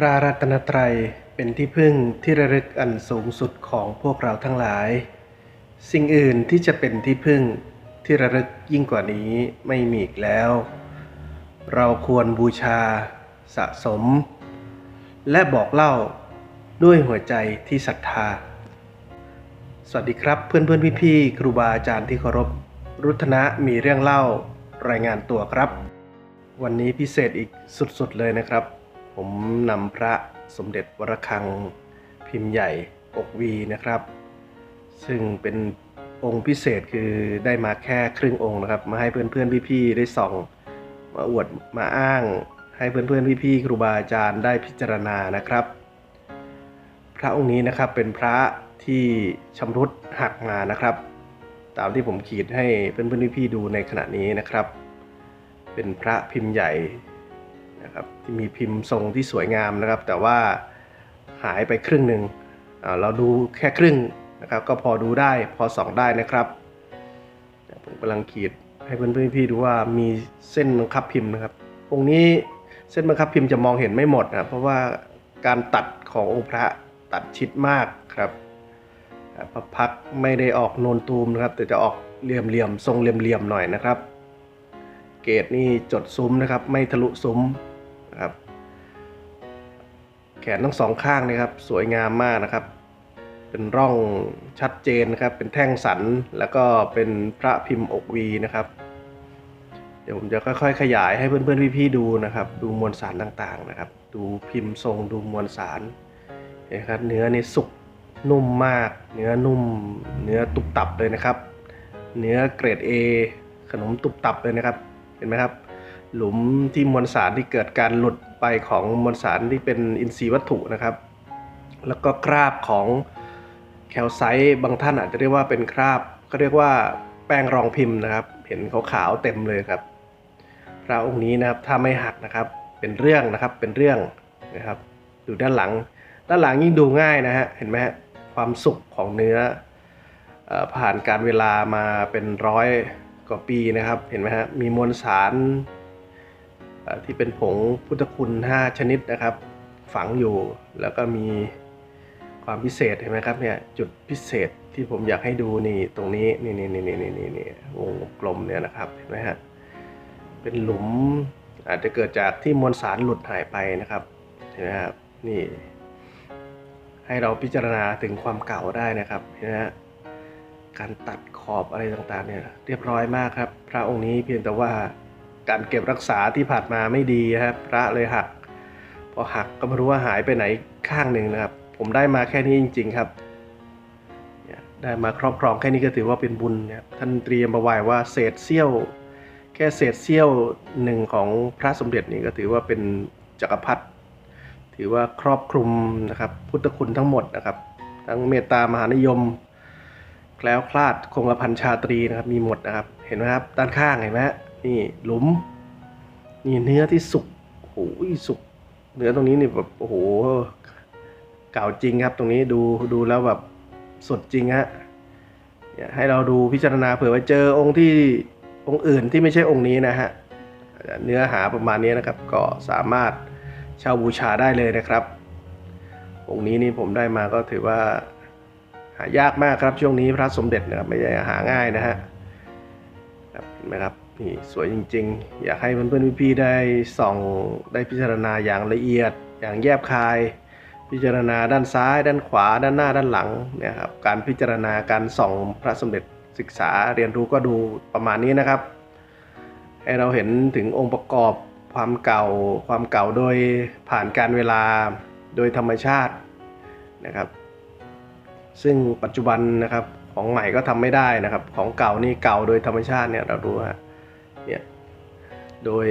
พระรัตนตรัยเป็นที่พึ่งที่ระลึกอันสูงสุดของพวกเราทั้งหลาย สิ่งอื่นที่จะเป็นที่พึ่งที่ระลึกยิ่งกว่านี้ไม่มีอีกแล้ว เราควรบูชา สะสม และบอกเล่าด้วยหัวใจที่ศรัทธา สวัสดีครับเพื่อนเพื่อนพี่พี่ๆครูบาอาจารย์ที่เคารพ รุทนะมีเรื่องเล่ารายงานตัวครับ วันนี้พิเศษอีกสุดๆเลยนะครับ ผมนำพระสมเด็จวรคังพิมพ์ใหญ่อกวีนะครับ ซึ่งเป็นองค์พิเศษคือได้มาแค่ครึ่งองค์นะครับ มาให้เพื่อนๆพี่ๆได้ส่อง มาอวดมาอ้าง ให้เพื่อนๆพี่ๆครูบาอาจารย์ได้พิจารณานะครับ พระองค์นี้นะครับเป็นพระที่ชำรุดหักมานะครับ ตามที่ผมขีดให้เพื่อนๆพี่ๆดูในขณะนี้นะครับ เป็นพระพิมพ์ใหญ่ นะครับที่มีพิมพ์ทรงที่สวยงามนะครับ แต่ว่าหายไปครึ่งหนึ่งเราดูแค่ครึ่งนะครับ ก็พอดูได้พอส่องได้นะครับผมกำลังขีดให้เพื่อนๆพี่ดูว่ามีเส้นบังคับพิมพ์นะครับองค์นี้เส้นบังคับพิมพ์จะมองเห็นไม่หมดนะเพราะว่าการตัดขององค์พระตัดชิดมากครับพระพักไม่ได้ออกโนนตูมนะครับ แต่จะออกเหลี่ยมๆทรงเหลี่ยมๆหน่อยนะครับ เกรดนี่จดซุ้มนะครับ ไม่ทะลุซุ้ม นะครับ แขนทั้งสองข้างนะครับสวยงามมากนะครับ เป็นร่องชัดเจนนะครับ เป็นแท่งสันแล้วก็เป็นพระพิมพ์อกวีนะครับ เดี๋ยวผมจะค่อยๆ ขยายให้เพื่อนๆพี่ๆดูนะครับ ดูมวลสารต่างๆนะครับ ดูพิมพ์ทรงดูมวลสารเห็นะครับ เนื้อนี่สุกนุ่มมาก เนื้อนุ่ม เนื้อตุบตับเลยนะครับ เนื้อเกรด A ขนมตุบตับเลยนะครับ เห็นไหมครับ หลุมที่มวลสารที่เกิดการหลุดไปของมวลสารที่เป็นอินทรีย์วัตถุนะครับ แล้วก็คราบของแคลไซต์บางท่านอาจจะเรียกว่าเป็นคราบก็เรียกว่าแป้งรองพิมพ์นะครับ เห็นขาวๆเต็มเลยครับ พระองค์นี้นะครับถ้าไม่หักนะครับเป็นเรื่องนะครับเป็นเรื่องนะครับดูด้านหลัง ด้านหลังยิ่งดูง่ายนะฮะเห็นไหมฮะความสุกของเนื้ออผ่านการเวลามาเป็นร้อยกว่าปีนะครับ เห็นไหมฮะมีมวลสาร ที่เป็นผงพุทธคุณ 5 ชนิดนะครับ ฝังอยู่แล้วก็มีความพิเศษเห็นไหมครับเนี่ยจุดพิเศษที่ผมอยากให้ดูนี่ตรงนี้นี่นี่นี่นี่นี่นี่นี่วงกลมเนี่ยนะครับเห็นไหมฮะเป็นหลุมอาจจะเกิดจากที่มวลสารหลุดหายไปนะครับเห็นไหมครับนี่ ให้เราพิจารณาถึงความเก่าได้นะครับเห็นไหมฮะการตัดขอบอะไรต่างๆเนี่ยเรียบร้อยมากครับ พระองค์นี้เพียงแต่ว่า การเก็บรักษาที่ผ่านมาไม่ดีครับพระเลยหัก พอหักก็ไม่รู้ว่าหายไปไหนข้างหนึ่งนะครับ ผมได้มาแค่นี้จริง ๆครับได้มาครอบครองแค่นี้ก็ถือว่าเป็นบุญนะครับท่านเตรียมมาไว้ว่าเศษเสี้ยว แค่เศษเสี้ยวหนึ่งของพระสมเด็จนี่ก็ถือว่าเป็นจักรพรรดิถือว่าครอบคลุมนะครับ พุทธคุณทั้งหมดนะครับ ทั้งเมตตามหานิยม แคล้วคลาดคงกระพันชาตรีนะครับมีหมดนะครับ เห็นไหมครับ ด้านข้างเห็นไหมฮะ นี่หลุม นี่เนื้อที่สุกโอ้โหสุก เนื้อตรงนี้นี่แบบโอ้โหเก่าจริงครับ ตรงนี้ดูดูแล้วแบบสดจริงฮะให้เราดูพิจารณาเผื่อว่าเจอองค์ที่องค์อื่นที่ไม่ใช่องค์นี้นะฮะเนื้อหาประมาณนี้นะครับ ก็สามารถเช่าบูชาได้เลยนะครับ องค์นี้นี่ผมได้มาก็ถือว่าหายากมากครับช่วงนี้พระสมเด็จนะครับไม่ใช่หาง่ายนะฮะ นไหมครับนี่สวยจริง ๆ อยากให้เพื่อนๆพี่ๆได้ส่องได้พิจารณาอย่างละเอียด อย่างแยบคาย พิจารณาด้านซ้าย ด้านขวา ด้านหน้าด้านหลังเนี่ยครับการพิจารณาการส่องพระสมเด็จศึกษาเรียนรู้ก็ดูประมาณนี้นะครับ ให้เราเห็นถึงองค์ประกอบความเก่าความเก่าโดยผ่านการเวลาโดยธรรมชาตินะครับ ซึ่งปัจจุบันนะครับ ของใหม่ก็ทำไม่ได้นะครับ ของเก่านี่เก่าโดยธรรมชาติเนี่ยเราดูฮะเนี่ยโดย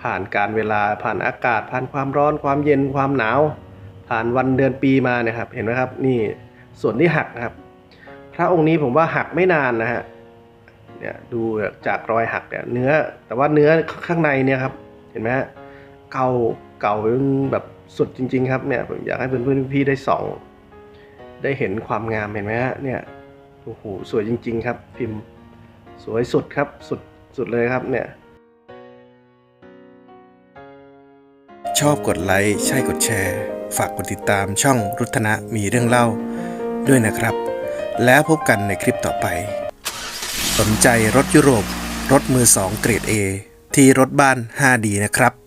ผ่านการเวลาผ่านอากาศ ผ่านความร้อนความเย็นความหนาว ผ่านวันเดือนปีมาเนี่ยครับเห็นไหมครับนี่ส่วนที่หักนะครับ พระองค์นี้ผมว่าหักไม่นานนะฮะเนี่ยดูจากรอยหักเนี่ยเนื้อแต่ว่าเนื้อข้างในเนี่ยครับเห็นไหมฮะเก่าเก่าแบบสุดจริง ๆ ครับเนี่ยผมอยากให้เพื่อนๆพี่ได้ส่องได้เห็นความงามเห็นไหมฮะเนี่ย โอ้โหสวยจริง ๆ ครับ พิมพ์สวยสุดครับสุดสุดเลยครับเนี่ย ชอบกดไลค์ใช่กดแชร์ ฝากกดติดตามช่องรุทนะมีเรื่องเล่าด้วยนะครับ แล้วพบกันในคลิปต่อไป สนใจรถยุโรป รถมือสองเกรด A ที่รถบ้าน 5D นะครับ